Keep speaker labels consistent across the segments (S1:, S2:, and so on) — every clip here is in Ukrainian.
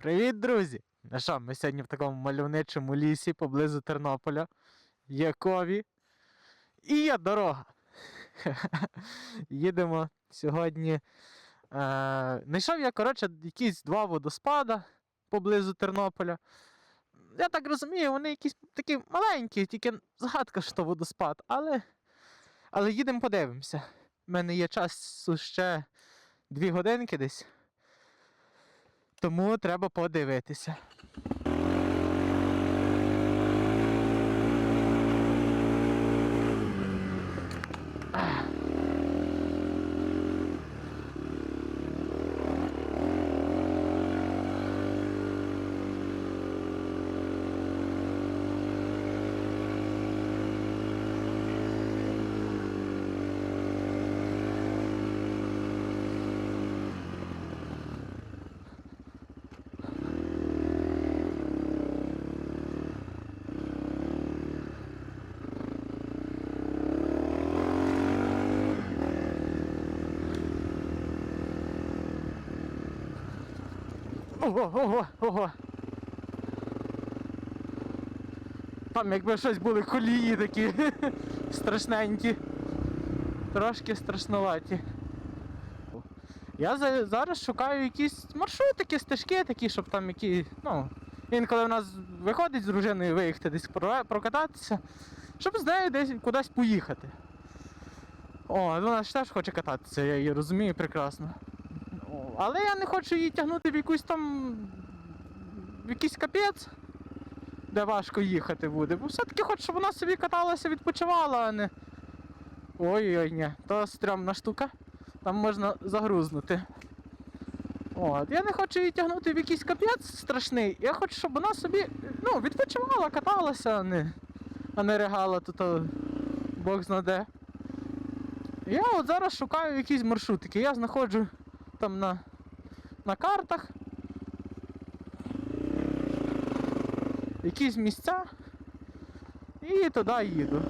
S1: Привіт, друзі! Ну що, ми сьогодні в такому мальовничому лісі поблизу Тернополя. Є кові. І є дорога. Їдемо сьогодні. Е, я, коротше, якісь два водоспада поблизу Тернополя. Я так розумію, вони якісь такі маленькі, тільки згадка, що водоспад, але, але їдемо подивимося. У мене є часу ще дві годинки десь. Тому треба подивитися. Ого, ого, ого. Там якби щось були колії такі страшненькі. Трошки страшноваті. Я зараз шукаю якісь маршрутики, стежки такі, щоб там які, ну, інколи в нас виходить з дружиною виїхати десь прокататися, щоб з нею десь кудись поїхати. О, ну, вона ж теж хоче кататися, я її розумію прекрасно. Але я не хочу її тягнути в якусь там. в якийсь капець, де важко їхати буде. Бо все-таки хочу, щоб вона собі каталася, відпочивала, а не. Ой-ой, ні, то стрьомна штука. Там можна загрузнути. От. Я не хочу її тягнути в якийсь капець страшний. Я хочу, щоб вона собі ну, відпочивала, каталася, а не, а не регала тут Бог знаде. Я от зараз шукаю якісь маршрутики. Я знаходжу там на, на картах. Якісь місця. І туди їду.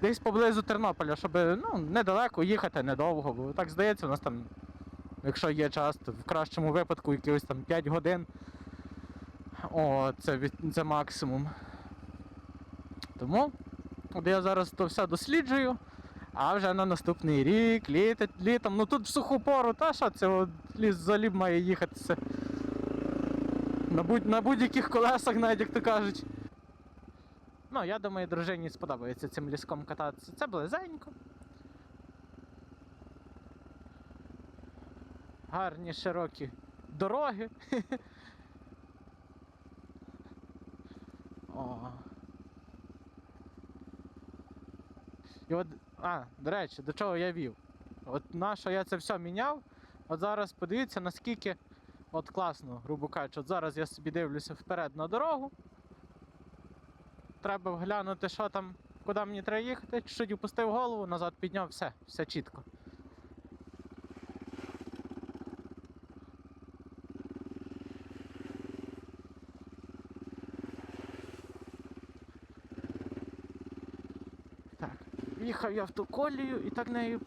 S1: Десь поблизу Тернополя, щоб ну, недалеко їхати, недовго, бо так здається, у нас там, якщо є час, то в кращому випадку якихось там 5 годин. О, це, це максимум. Тому от я зараз то все досліджую. А вже на наступний рік, літ, літом, ну тут в суху пору, та що це ліс заліб має їхатися. На, будь, на будь-яких колесах, навіть як то кажуть. Ну, я думаю, дружині сподобається цим ліском кататися. Це близенько. Гарні широкі дороги. О. І от, а, до речі, до чого я вів? От на що я це все міняв, от зараз подивіться, наскільки от класно, грубо кажучи, от зараз я собі дивлюся вперед на дорогу. Треба глянути, що там, куди мені треба їхати, чуть-чуть опустив голову, назад підняв, все, все чітко. Так, їхав я в ту колію і так нею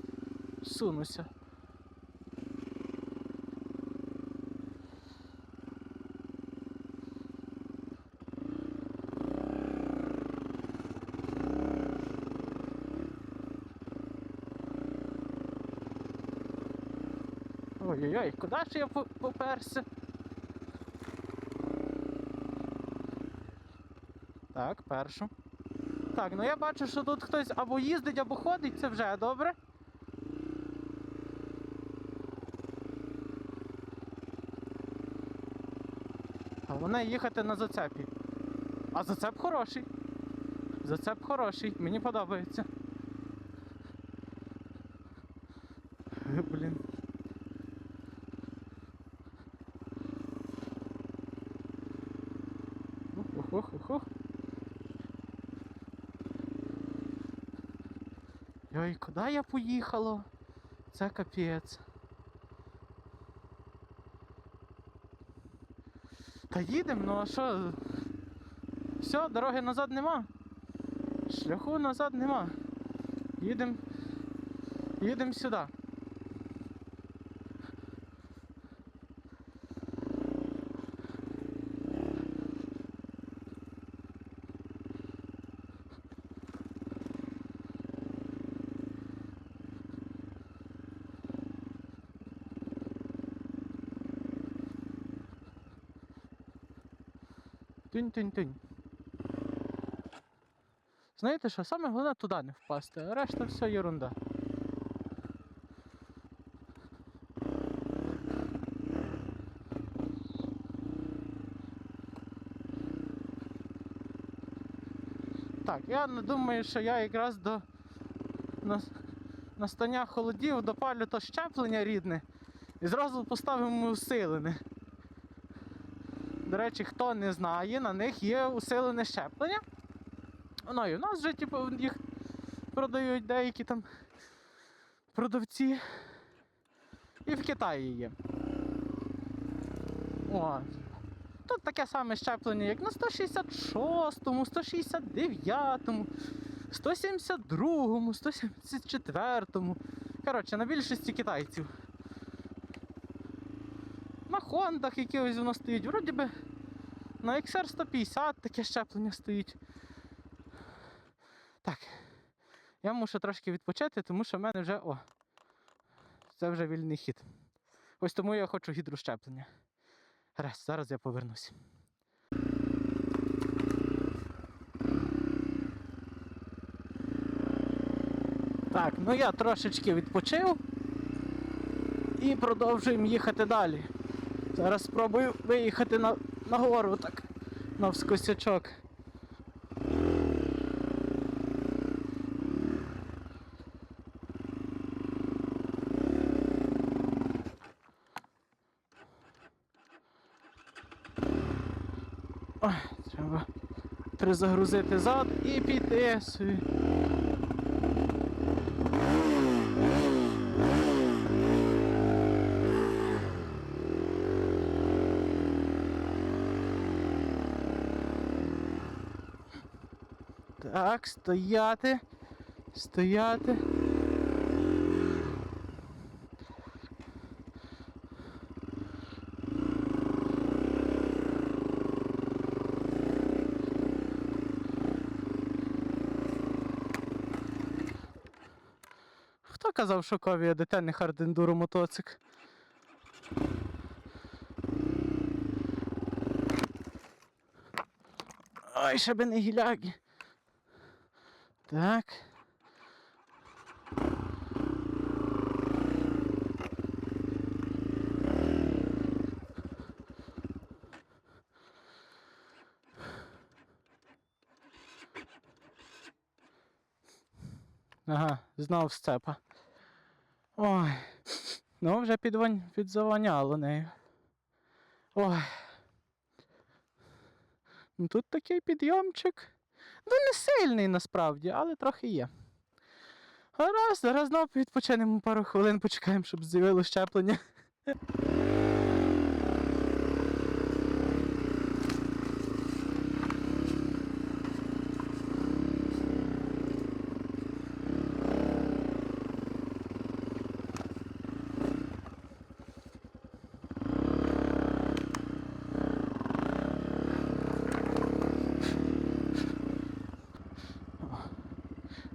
S1: сунуся. Ой-ой-ой, куди ж я поперся? Так, першу. Так, ну я бачу, що тут хтось або їздить, або ходить, це вже добре. Головне їхати на зацепі. А зацеп хороший. Зацеп хороший, мені подобається. Блін. Ой, куди я поїхала? Це капець. Та їдемо, ну а що? Все, дороги назад нема. Шляху назад нема. Їдемо. Їдемо сюди. Тунь-тунь-тунь. Знаєте що, саме головне туди не впасти, а решта все ерунда. Так, я думаю, що я якраз до настання холодів допалю то щеплення рідне і зразу поставимо усилене. До речі, хто не знає, на них є усилене щеплення. Ну і в нас вже типу, їх продають деякі там продавці. І в Китаї є. О. Тут таке саме щеплення, як на 166-му, 169-му, 172-му, 174-му. Коротше, на більшості китайців. Хондах якихось воно стоїть. Вроді би на XR 150 таке щеплення стоїть. Так. Я мушу трошки відпочити, тому що в мене вже. О! Це вже вільний хід. Ось тому я хочу гідрощеплення. Раз, зараз я повернусь. Так, ну я трошечки відпочив і продовжуємо їхати далі. Зараз спробую виїхати на, на гору так, навскосячок. Ой, треба призагрузити зад і піти собі. Так, стояти. Стояти. Хто казав, що кові ДТ не хардендуру мотоцик? Ой, ще би не гіляки. Так. Ага, знов сцепа. Ой. Ну, вже підвон... підзавоняло нею. Ой. Ну тут такий підйомчик. Ну, не сильний насправді, але трохи є. Гаразд, зараз знову відпочинемо пару хвилин, почекаємо, щоб з'явилося щеплення.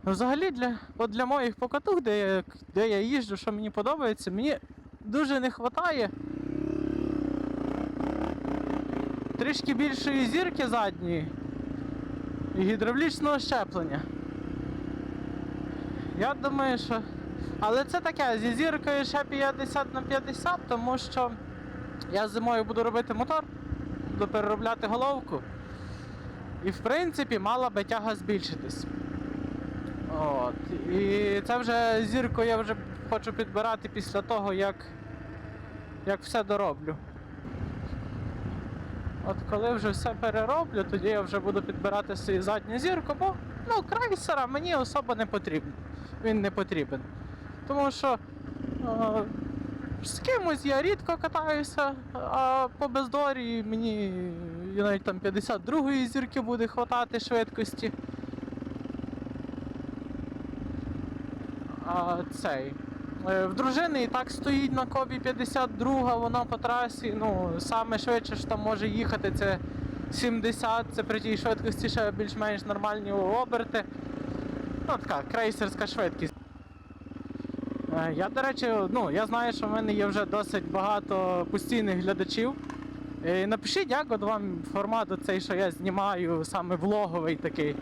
S1: Взагалі для, от для моїх покатух, де я, де я їжджу, що мені подобається, мені дуже не вистачає трішки більшої зірки задньої і гідравлічного щеплення. Я думаю, що. Але це таке, зі зіркою ще 50 на 50, тому що я зимою буду робити мотор, буду переробляти головку. І в принципі мала би тяга збільшитись. От. І це вже зірку я вже хочу підбирати після того, як, як все дороблю. От коли вже все перероблю, тоді я вже буду підбирати свою задню зірку, бо ну, крайсера мені особо не потрібен. Він не потрібен. Тому що е, з кимось я рідко катаюся, а по бездорі мені навіть там 52-ї зірки буде хватати швидкості. А цей. е, В дружини і так стоїть на кобі 52, вона по трасі. Ну, саме швидше що там може їхати, це 70, це при тій швидкості ще більш-менш нормальні оберти. Ну, така крейсерська швидкість. Е, Я, до речі, ну, я знаю, що в мене є вже досить багато постійних глядачів. Е, Напишіть, як от вам формат оцей, що я знімаю, саме влоговий такий.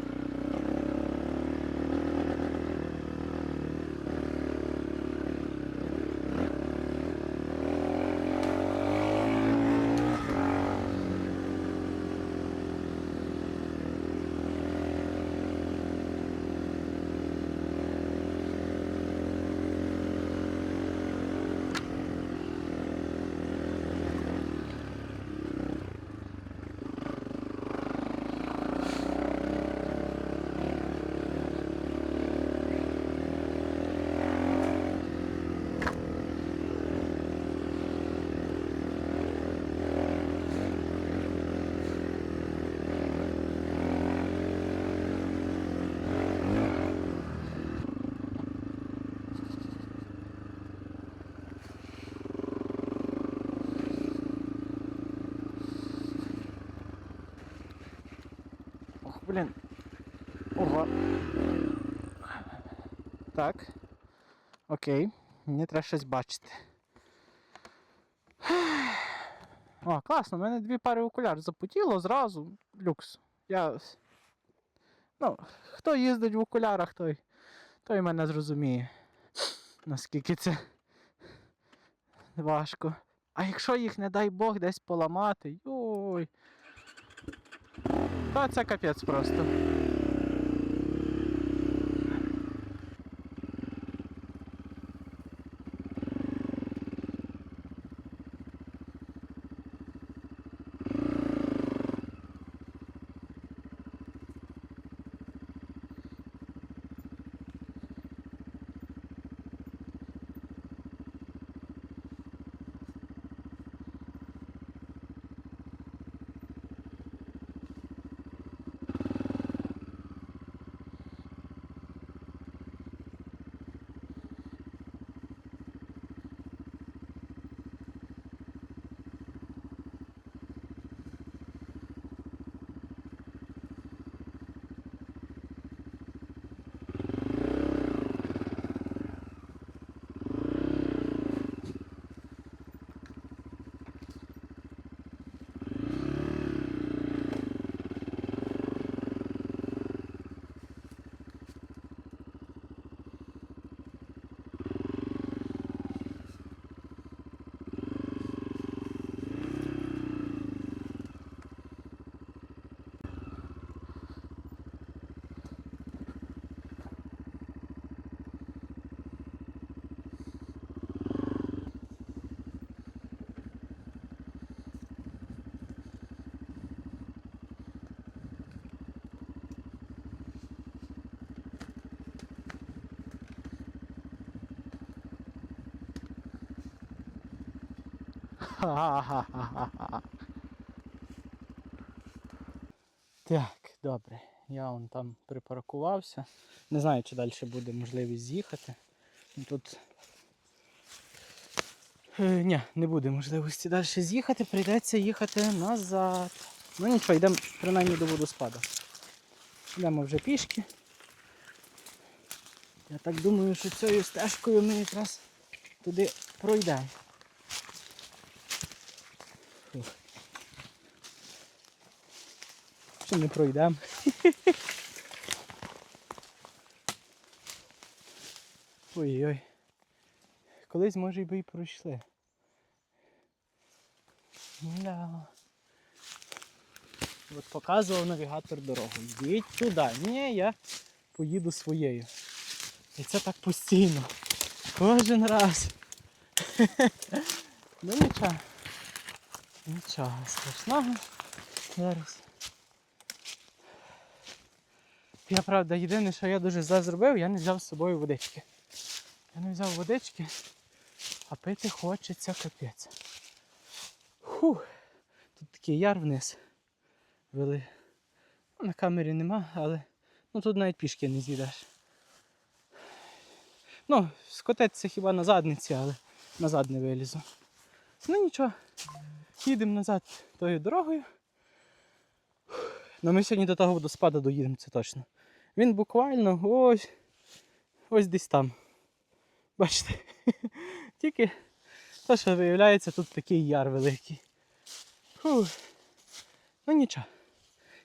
S1: Ох, блін. Ого. Так. Окей. Мені треба щось бачити. О, класно, у мене дві пари окуляр запотіло зразу. Люкс. Я. Ну, хто їздить в окулярах, той, той мене зрозуміє. Наскільки це важко. А якщо їх, не дай Бог, десь поламати, йой. Та це капець просто. Ха-ха-ха-ха-ха. Так, добре. Я вон там припаркувався. Не знаю, чи далі буде можливість з'їхати. Ну, Тут. Е, ні, не буде можливості далі з'їхати, прийдеться їхати назад. Ну нічого, йдемо принаймні до водоспаду. Йдемо вже пішки. Я так думаю, що цією стежкою ми якраз туди пройдемо. Чи не пройдемо? Ой-ой. Колись може би і пройшли. Да. От показував навігатор дорогу. Йдіть туди. Ні, я поїду своєю. І це так постійно. Кожен раз. Ну нічого. Нічого страшного. Зараз. Я правда єдине, що я дуже зле зробив, я не взяв з собою водички. Я не взяв водички, а пити хочеться капець. Фух. Тут такий яр вниз. Вели. Ну, На камері нема, але ну тут навіть пішки не з'їдеш. Ну, скотитися хіба на задниці, але назад не вилізу. Ну нічого, їдемо назад тою дорогою. Ну ми сьогодні до того водоспаду доїдемо, це точно. Він буквально ось ось десь там. Бачите? Тільки те, що виявляється, тут такий яр великий. Фух. Ну нічого.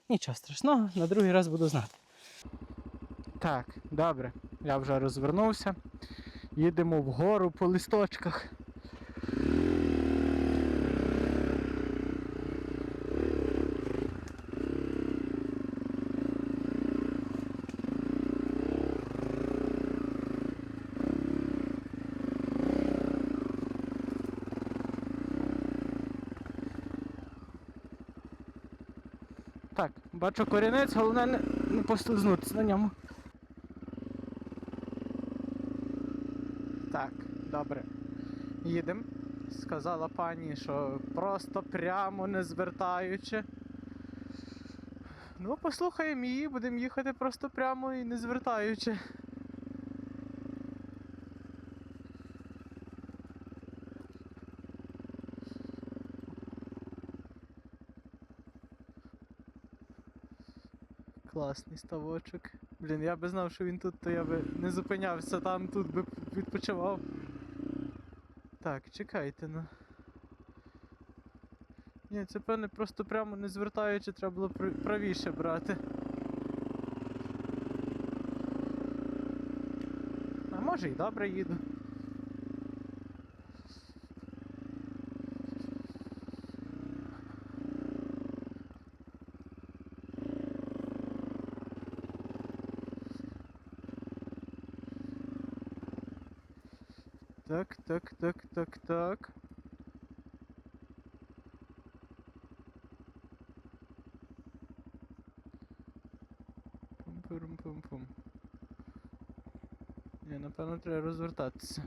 S1: Нічого страшного, на другий раз буду знати. Так, добре. Я вже розвернувся. Їдемо вгору по листочках. Так, бачу корінець, головне не, не послизнутися на ньому. Так, добре. Їдемо. Сказала пані, що просто прямо не звертаючи. Ну, послухаємо її, будемо їхати просто прямо і не звертаючи. Класний ставочок. Блін, я би знав, що він тут, то я би не зупинявся там, тут би відпочивав. Так, чекайте ну. Ні, це певне просто прямо не звертаючи, треба було пр- правіше брати. А може і добре їду. Так, так, так, так, так. Пум-пум-пум-пум. Ні, напевно, треба розвертатися.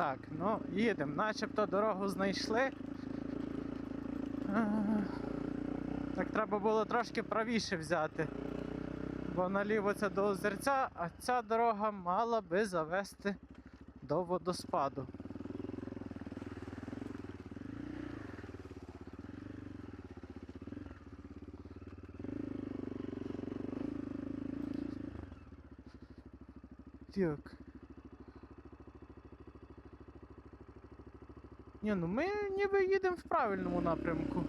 S1: Так, ну їдемо, начебто дорогу знайшли. Так треба було трошки правіше взяти. Бо наліво це до озерця, а ця дорога мала би завести до водоспаду. Так. Ні, ну ми ніби їдемо в правильному напрямку.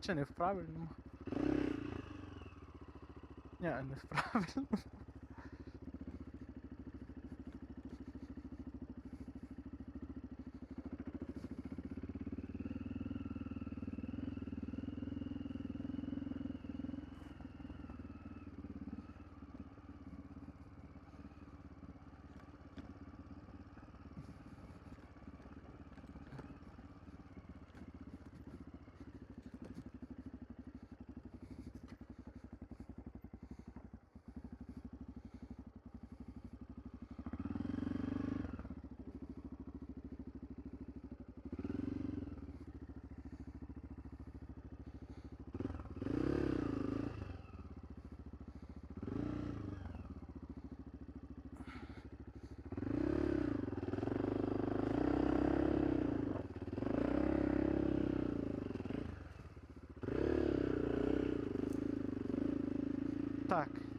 S1: Чи не в правильному? Ні, не в правильному.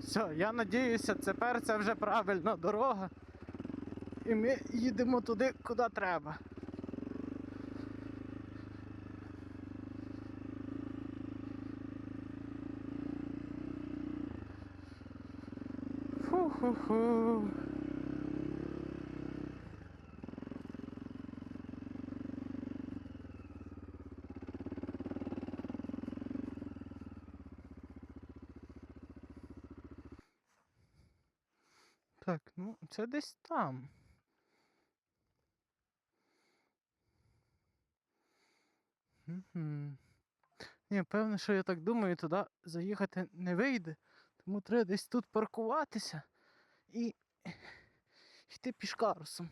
S1: Все, я надіюся, тепер це вже правильна дорога. І ми їдемо туди, куди треба. Фу-ху-ху. Так, ну це десь там. Мгм. Ні, певно, що я так думаю, туди заїхати не вийде. Тому треба десь тут паркуватися і йти пішкарусом.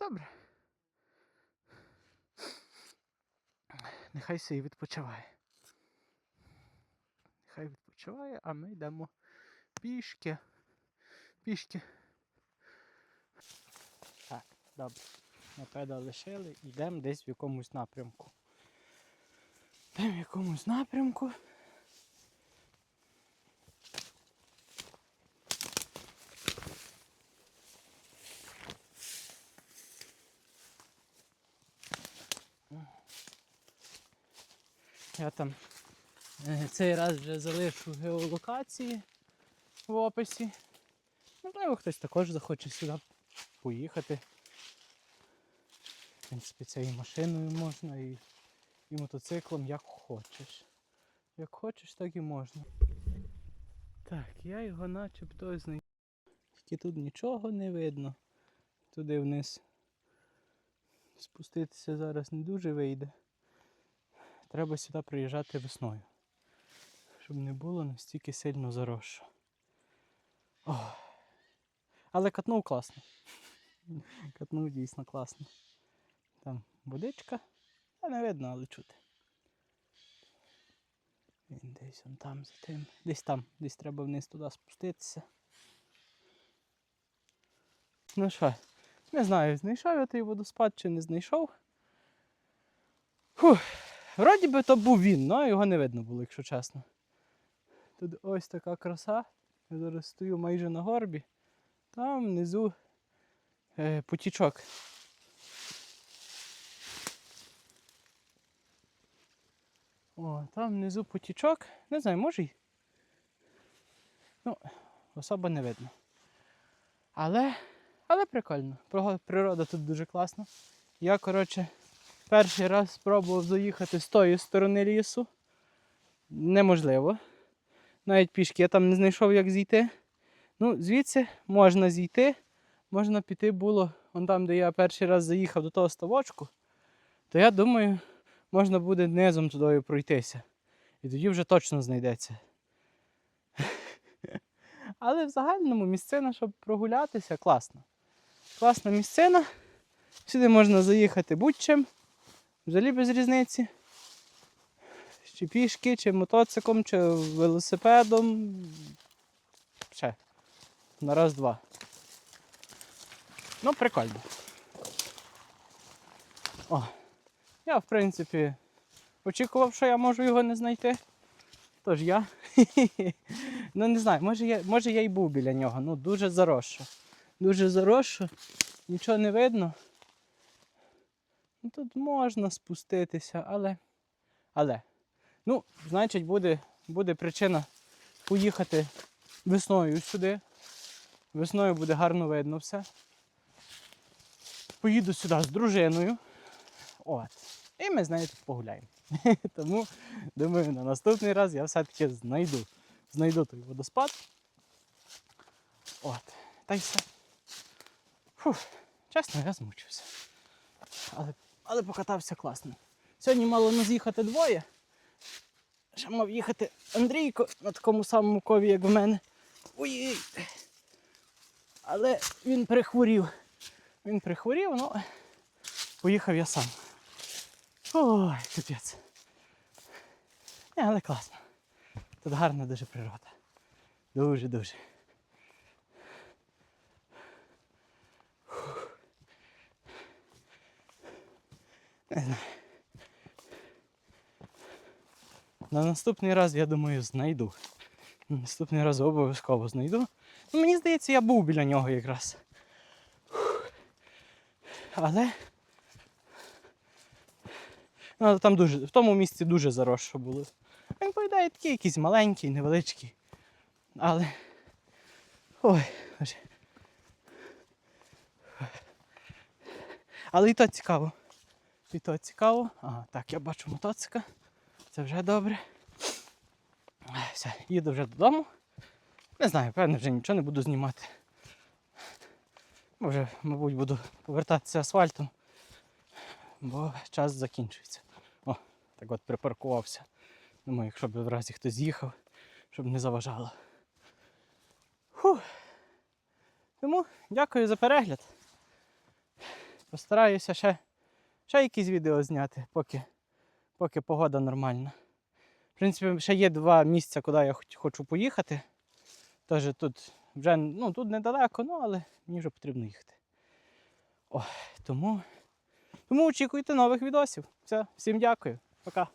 S1: Добре. Нехай сей відпочиває. Нехай відпочиває, а ми йдемо пішки. Пішки. Так, добре. Напеда лишили, йдемо десь в якомусь напрямку. Йдемо в якомусь напрямку. Там е, цей раз вже залишу геолокації в описі. Можливо, хтось також захоче сюди поїхати. В принципі, це і машиною можна, і, і мотоциклом, як хочеш. Як хочеш, так і можна. Так, я його начебто знайшов. Тільки тут нічого не видно. Туди вниз. Спуститися зараз не дуже вийде. Треба сюди приїжджати весною. Щоб не було настільки сильно заросшо. Але катнув класно. Катнув дійсно класно. Там водичка. Та не видно, але чути. Він десь он там за тим. Десь там, десь треба вниз туди спуститися. Ну що, не знаю, знайшов я той водоспад чи не знайшов. Фух, вроді би то був він, але його не видно було, якщо чесно. Тут ось така краса. Я зараз стою майже на горбі. Там внизу е, потічок. О, там внизу потічок. Не знаю, може й. Ну, особо не видно. Але, але прикольно. Природа тут дуже класна. Я, коротше, перший раз спробував заїхати з тої сторони лісу. Неможливо. Навіть пішки я там не знайшов, як зійти. Ну, звідси можна зійти. Можна піти було, вон там, де я перший раз заїхав до того ставочку, то я думаю, можна буде низом туди пройтися. І тоді вже точно знайдеться. Але в загальному місцина, щоб прогулятися, класна. Класна місцина. Сюди можна заїхати будь-чим. Взагалі без різниці. Чи пішки, чи мотоциклом, чи велосипедом. Ще. На раз-два. Ну, прикольно. О, я, в принципі, очікував, що я можу його не знайти. Тож я. ну не знаю, може я, може я й був біля нього. Ну, дуже заросшо. Дуже заросшо, нічого не видно. Ну, тут можна спуститися, але. Але. Ну, значить, буде, буде причина поїхати весною сюди. Весною буде гарно видно все. Поїду сюди з дружиною. От. І ми з нею тут погуляємо. Тому, думаю, на наступний раз я все-таки знайду. Знайду той водоспад. От. Та й все. Фух, чесно, я змучився. Але, але покатався класно. Сьогодні мало нас їхати двоє. Ще мав їхати Андрійко на такому самому кові, як в мене. Ой. Але він прихворів. Він прихворів, ну поїхав я сам. Ой, капець. Але класно. Тут гарна дуже природа. Дуже-дуже.
S2: На наступний раз, я думаю, знайду. На наступний раз обов'язково знайду. Ну, мені здається, я був біля нього якраз. Але. Ну, там дуже, в тому місці дуже заросше було. Він поїдає такий якийсь маленький, невеличкий. Але. Ой, боже. Але і то цікаво. І то цікаво. Ага, так, я бачу мотоцика. Це вже добре. Все, їду вже додому. Не знаю, певно, вже нічого не буду знімати. Може, мабуть, буду повертатися асфальтом, бо час закінчується. О, так от припаркувався. Думаю, якщо б в разі хтось з'їхав, щоб не заважало. Фух. Тому дякую за перегляд. Постараюся ще, ще якісь відео зняти, поки, поки погода нормальна. В принципі, ще є два місця, куди я хочу поїхати. Тож тут вже ну, тут недалеко, ну, але мені вже потрібно їхати. О, тому, тому очікуйте нових відосів. Все, всім дякую. Пока.